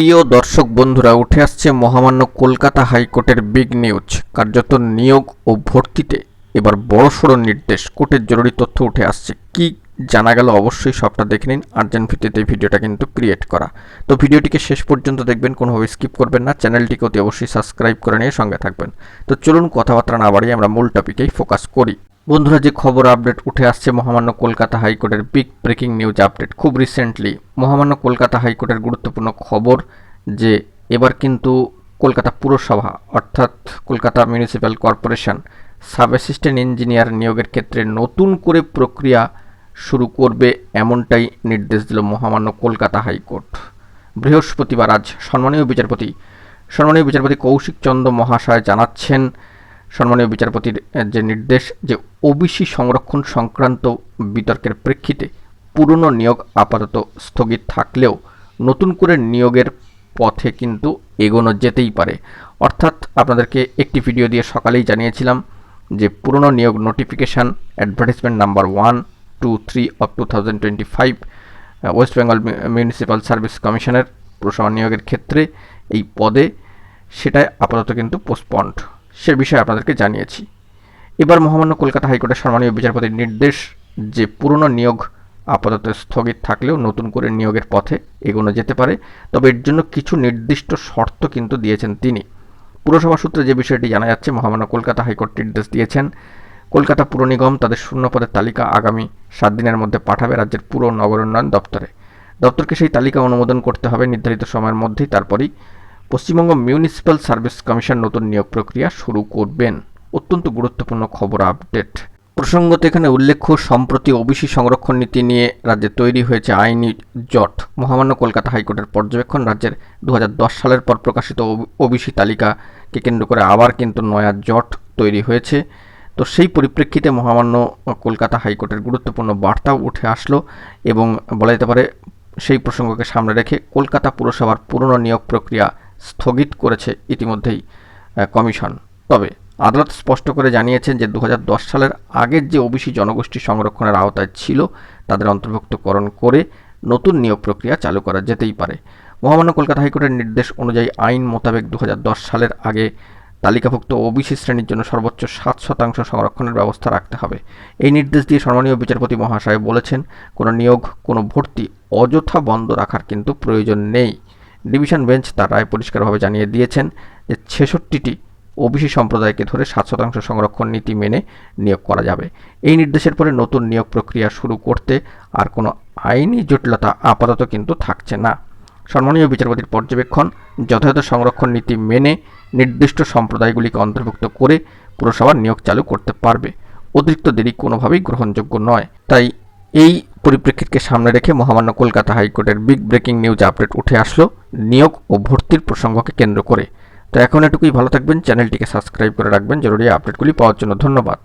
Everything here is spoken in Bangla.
প্রিয় দর্শক বন্ধুরা, উঠে আসছে মহামান্য কলকাতা হাইকোর্টের বিগ নিউজ। কার্যত নিয়োগ ও ভর্তিতে এবার বড়সড় নির্দেশ। কোর্টের জরুরি তথ্য উঠে আসছে। কি জানা গেল অবশ্যই সবটা দেখে নিন। আর্জেন্ট ভিত্তিতে ভিডিওটা কিন্তু ক্রিয়েট করা। তো ভিডিওটিকে শেষ পর্যন্ত দেখবেন, কোনোভাবে স্কিপ করবেন না। চ্যানেলটিকে অতি অবশ্যই সাবস্ক্রাইব করে নিয়ে সঙ্গে থাকবেন। তো চলুন কথাবার্তা না বাড়িয়ে আমরা মূল টপিকেই ফোকাস করি। বন্ধুরা, যে খবর আপডেট উঠে আসছে মহামান্য কলকাতা হাইকোর্টের বিগ ব্রেকিং নিউজ আপডেট খুব রিসেন্টলি মহামান্য কলকাতা হাইকোর্টের গুরুত্বপূর্ণ খবর যে এবার কিন্তু কলকাতা পুরসভা, অর্থাৎ Kolkata municipal corporation sub assistant engineer নিয়োগের ক্ষেত্রে নতুন করে প্রক্রিয়া শুরু করবে এমনটাই নির্দেশ দিল মহামান্য কলকাতা হাইকোর্ট। বৃহস্পতিবার আজ সম্মানীয় বিচারপতি সম্মানীয় বিচারপতি কৌশিক চন্দ্র মহাশয় জানাচ্ছেন সম্মানীয় বিচারপতির যে নির্দেশ যে ওবিসি সংরক্ষণ সংক্রান্ত বিতর্কের প্রেক্ষিতে পুরনো নিয়োগ আপাতত স্থগিত থাকলেও নতুন করে নিয়োগের পথে কিন্তু এগোনো যেতেই পারে। অর্থাৎ আপনাদেরকে একটি ভিডিও দিয়ে সকালেই জানিয়েছিলাম যে পুরনো নিয়োগ notification advertisement number one two three of two thousand twenty five West Bengal municipal service কমিশনের পুরসভা নিয়োগের ক্ষেত্রে এই পদে সেটাই আপাতত কিন্তু পোস্টপন্ড সে বিষয়ে আপনাদেরকে জানিয়েছি। এবার মহামান্য কলকাতা হাইকোর্টের সম্মানীয় বিচারপতির নির্দেশ যে পুরনো নিয়োগ আপাতত স্থগিত থাকলেও নতুন করে নিয়োগের পথে এগোনো যেতে পারে, তবে এর জন্য কিছু নির্দিষ্ট শর্ত কিন্তু দিয়েছেন তিনি। পুরসভা সূত্রে যে বিষয়টি জানা যাচ্ছে, মহামান্য কলকাতা হাইকোর্ট নির্দেশ দিয়েছেন, কলকাতা পুর নিগম তাদের শূন্য পদের তালিকা আগামী সাত দিনের মধ্যে পাঠাবে রাজ্যের পুর নগর উন্নয়ন দপ্তরে। দপ্তরকে সেই তালিকা অনুমোদন করতে হবে নির্ধারিত সময়ের মধ্যেই, তারপরেই পশ্চিমবঙ্গ মিউনিসিপ্যাল সার্ভিস কমিশন নতুন নিয়োগ প্রক্রিয়া শুরু করবেন। অত্যন্ত গুরুত্বপূর্ণ খবর আপডেট। প্রসঙ্গত এখানে উল্লেখ্য, সম্প্রতি ওবিসি সংরক্ষণ নীতি নিয়ে রাজ্যে তৈরি হয়েছে আইনি জট। মহামান্য কলকাতা হাইকোর্টের পর্যবেক্ষণ রাজ্যের দু হাজার দশ সালের পর প্রকাশিত ওবিসি তালিকাকে কেন্দ্র করে আবার কিন্তু নয়া জট তৈরি হয়েছে। তো সেই পরিপ্রেক্ষিতে মহামান্য কলকাতা হাইকোর্টের গুরুত্বপূর্ণ বার্তাও উঠে আসলো এবং বলা যেতে পারে, সেই প্রসঙ্গকে সামনে রেখে কলকাতা পুরসভার পুরনো নিয়োগ প্রক্রিয়া স্থগিত করেছে ইতিমধ্যেই কমিশন। তবে আদালত স্পষ্ট করে জানিয়েছেন যে দু হাজার দশ সালের আগের যে ওবিসি জনগোষ্ঠী সংরক্ষণের আওতায় ছিল, তাদের অন্তর্ভুক্তকরণ করে নতুন নিয়োগ প্রক্রিয়া চালু করা যেতেই পারে। মহামান্য কলকাতা হাইকোর্টের নির্দেশ অনুযায়ী আইন মোতাবেক দু হাজার দশ সালের আগে তালিকাভুক্ত ওবিসি শ্রেণির জন্য সর্বোচ্চ সাত শতাংশ সংরক্ষণের ব্যবস্থা রাখতে হবে। এই নির্দেশ দিয়ে সম্মানীয় বিচারপতি মহাশয় বলেছেন, কোনো নিয়োগ, কোনো ভর্তি অযথা বন্ধ রাখার কিন্তু প্রয়োজন নেই। ডিভিশন বেঞ্চ তার রায় পরিষ্কারভাবে জানিয়ে দিয়েছেন যে ছেষট্টিটি ওবিসি সম্প্রদায়কে ধরে সাত শতাংশ সংরক্ষণ নীতি মেনে নিয়োগ করা যাবে। এই নির্দেশের পরে নতুন নিয়োগ প্রক্রিয়া শুরু করতে আর কোনো আইনি জটিলতা আপাতত কিন্তু থাকছে না। সম্মানীয় বিচারপতির পর্যবেক্ষণ, যথাযথ সংরক্ষণ নীতি মেনে নির্দিষ্ট সম্প্রদায়গুলিকে অন্তর্ভুক্ত করে পুরসভার নিয়োগ চালু করতে পারবে। অতিরিক্ত দেরি কোনোভাবেই গ্রহণযোগ্য নয়। তাই এই পরিপ্রেক্ষিতকে সামনে রেখে মহামান্য কলকাতা হাইকোর্টের বিগ ব্রেকিং নিউজ আপডেট উঠে আসলো নিয়োগ ও ভর্তির প্রসঙ্গকে কেন্দ্র করে। তো এখন এটুকুই, ভালো থাকবেন, চ্যানেলটিকে সাবস্ক্রাইব করে রাখবেন, জরুরি আপডেটগুলি পাওয়ার জন্য ধন্যবাদ।